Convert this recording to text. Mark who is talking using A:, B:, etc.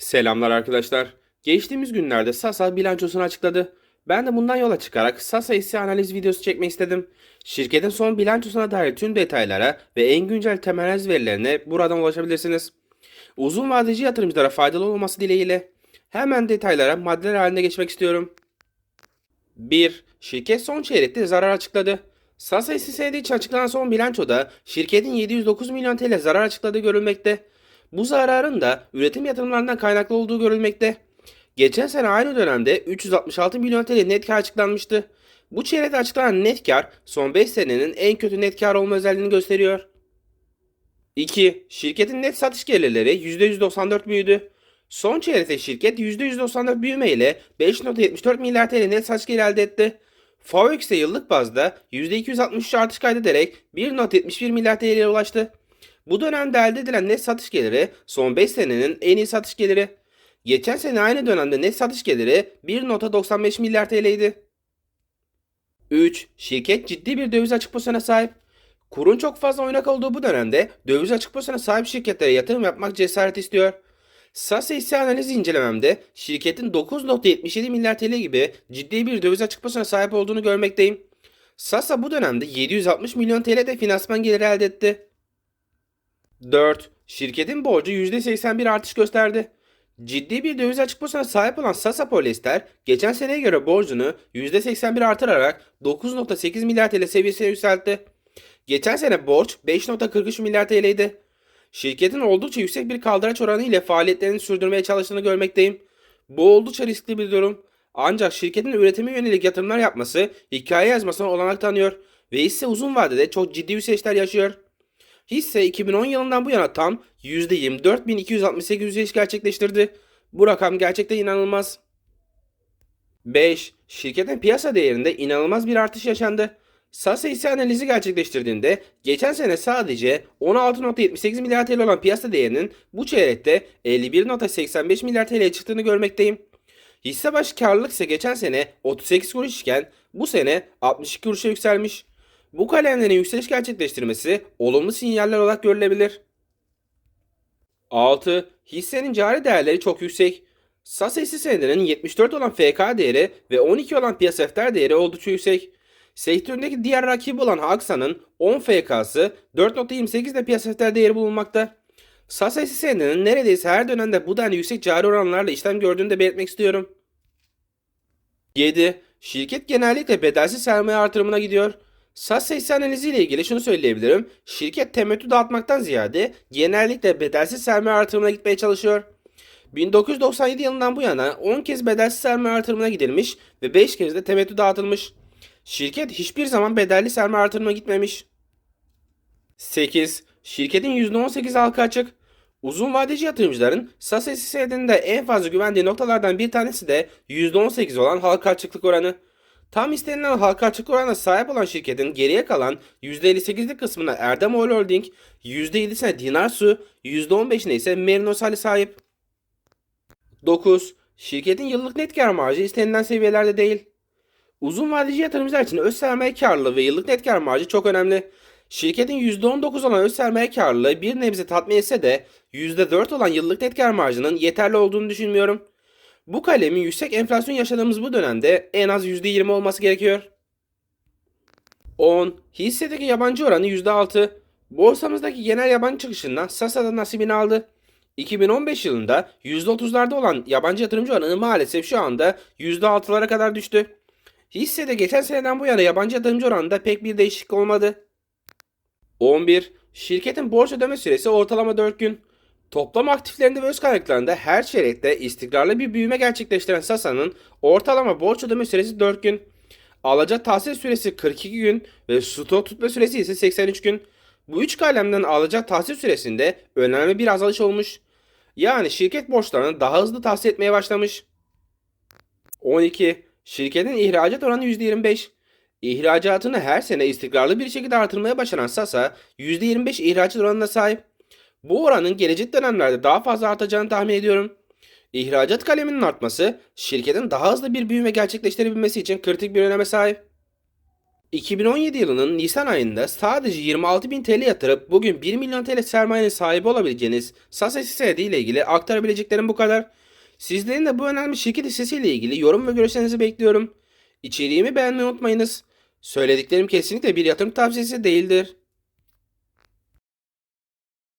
A: Selamlar arkadaşlar. Geçtiğimiz günlerde Sasa bilançosunu açıkladı. Ben de bundan yola çıkarak Sasa hisse analiz videosu çekmek istedim. Şirketin son bilançosuna dair tüm detaylara ve en güncel temel analiz verilerine buradan ulaşabilirsiniz. Uzun vadeci yatırımcılara faydalı olması dileğiyle hemen detaylara maddeler halinde geçmek istiyorum. 1. Şirket son çeyrekte zarar açıkladı. Sasa hisse senedi için açıklanan son bilançoda şirketin 709 milyon TL zarar açıkladığı görülmekte. Bu zararın da üretim yatırımlarından kaynaklı olduğu görülmekte. Geçen sene aynı dönemde 366 milyon TL net kar açıklanmıştı. Bu çeyrekte açıklanan net kar son 5 senenin en kötü net kar olma özelliğini gösteriyor. 2. Şirketin net satış gelirleri %194 büyüdü. Son çeyrekte şirket %194 büyüme ile 5.74 milyar TL net satış geliri elde etti. FAVÖK ise yıllık bazda %263 artış kaydederek 1.71 milyar TL'ye ulaştı. Bu dönemde elde edilen net satış geliri son 5 senenin en iyi satış geliri. Geçen sene aynı dönemde net satış geliri 1.95 milyar TL'ydi. 3. Şirket ciddi bir döviz açık pozisyona sahip. Kurun çok fazla oynak olduğu bu dönemde döviz açık pozisyona sahip şirketlere yatırım yapmak cesaret istiyor. Sasa hisse analizi incelememde şirketin 9.77 milyar TL gibi ciddi bir döviz açık pozisyona sahip olduğunu görmekteyim. Sasa bu dönemde 760 milyon TL de finansman geliri elde etti. 4. Şirketin borcu %81 artış gösterdi. Ciddi bir döviz açık pozisyona sahip olan Sasa Polyester geçen seneye göre borcunu %81 artırarak 9.8 milyar TL seviyesine yükseltti. Geçen sene borç 5.43 milyar TL'ydi. Şirketin oldukça yüksek bir kaldıraç oranı ile faaliyetlerini sürdürmeye çalıştığını görmekteyim. Bu oldukça riskli bir durum. Ancak şirketin üretime yönelik yatırımlar yapması hikaye yazmasına olanak tanıyor ve hisse uzun vadede çok ciddi yükselişler yaşıyor. Hisse 2010 yılından bu yana tam %24.268 yükseliş gerçekleştirdi. Bu rakam gerçekten inanılmaz. 5. Şirketin piyasa değerinde inanılmaz bir artış yaşandı. Sasa hisse analizi gerçekleştirdiğinde geçen sene sadece 16.78 milyar TL olan piyasa değerinin bu çeyrekte 51.85 milyar TL'ye çıktığını görmekteyim. Hisse başı karlılık ise geçen sene 38 kuruş iken bu sene 62 kuruşa yükselmiş. Bu kalemlerin yükseliş gerçekleştirmesi olumlu sinyaller olarak görülebilir. 6. Hissenin cari değerleri çok yüksek. Sasa hisse senedinin 74 olan FK değeri ve 12 olan piyasa değeri oldukça yüksek. Sektöründeki diğer rakibi olan Aksa'nın 10 FK'sı 4.28 de piyasa defter değeri bulunmakta. Sasa hisse senedinin neredeyse her dönemde bu denli yüksek cari oranlarla işlem gördüğünü de belirtmek istiyorum. 7. Şirket genellikle bedelsiz sermaye artırımına gidiyor. Sasa hisse analizi ile ilgili şunu söyleyebilirim. Şirket temettü dağıtmaktan ziyade genellikle bedelsiz sermaye artırımına gitmeye çalışıyor. 1997 yılından bu yana 10 kez bedelsiz sermaye artırımına gidilmiş ve 5 kez de temettü dağıtılmış. Şirket hiçbir zaman bedelli sermaye artırımına gitmemiş. 8. Şirketin %18 halka açık. Uzun vadeci yatırımcıların Sasa hisse senedinde en fazla güvendiği noktalardan bir tanesi de %18 olan halka açıklık oranı. Tam istenilen halka açık oranına sahip olan şirketin geriye kalan %58'lik kısmına Erdem Oil Holding, %7'sine Dinar Su, %15'ine ise Merinos Ali sahip. 9. Şirketin yıllık net kar marjı istenilen seviyelerde değil. Uzun vadeci yatırımcılar için öz sermaye karlılığı ve yıllık net kar marjı çok önemli. Şirketin %19 olan öz sermaye karlılığı bir nebze tatmin etse de %4 olan yıllık net kar marjının yeterli olduğunu düşünmüyorum. Bu kalemin yüksek enflasyon yaşadığımız bu dönemde en az %20 olması gerekiyor. 10. Hissedeki yabancı oranı %6. Borsamızdaki genel yabancı çıkışından Sasa'da nasibini aldı. 2015 yılında %30'larda olan yabancı yatırımcı oranı maalesef şu anda %6'lara kadar düştü. Hissede geçen seneden bu yana yabancı yatırımcı oranında pek bir değişiklik olmadı. 11. Şirketin borç ödeme süresi ortalama 4 gün. Toplam aktiflerinde ve öz kaynaklarında her çeyrekte istikrarlı bir büyüme gerçekleştiren Sasa'nın ortalama borç ödeme süresi 4 gün. Alacak tahsil süresi 42 gün ve stok tutma süresi ise 83 gün. Bu üç kalemden alacak tahsil süresinde önemli bir azalış olmuş. Yani şirket borçlarını daha hızlı tahsil etmeye başlamış. 12. Şirketin ihracat oranı %25. İhracatını her sene istikrarlı bir şekilde artırmaya başaran Sasa %25 ihracat oranına sahip. Bu oranın gelecek dönemlerde daha fazla artacağını tahmin ediyorum. İhracat kaleminin artması şirketin daha hızlı bir büyüme gerçekleştirebilmesi için kritik bir öneme sahip. 2017 yılının Nisan ayında sadece 26.000 TL yatırıp bugün 1 milyon TL sermayenin sahibi olabileceğiniz Sasa senedi ile ilgili aktarabileceklerim bu kadar. Sizlerin de bu önemli şirket hissesiyle ilgili yorum ve görüşlerinizi bekliyorum. İçeriğimi beğenmeyi unutmayınız. Söylediklerim kesinlikle bir yatırım tavsiyesi değildir.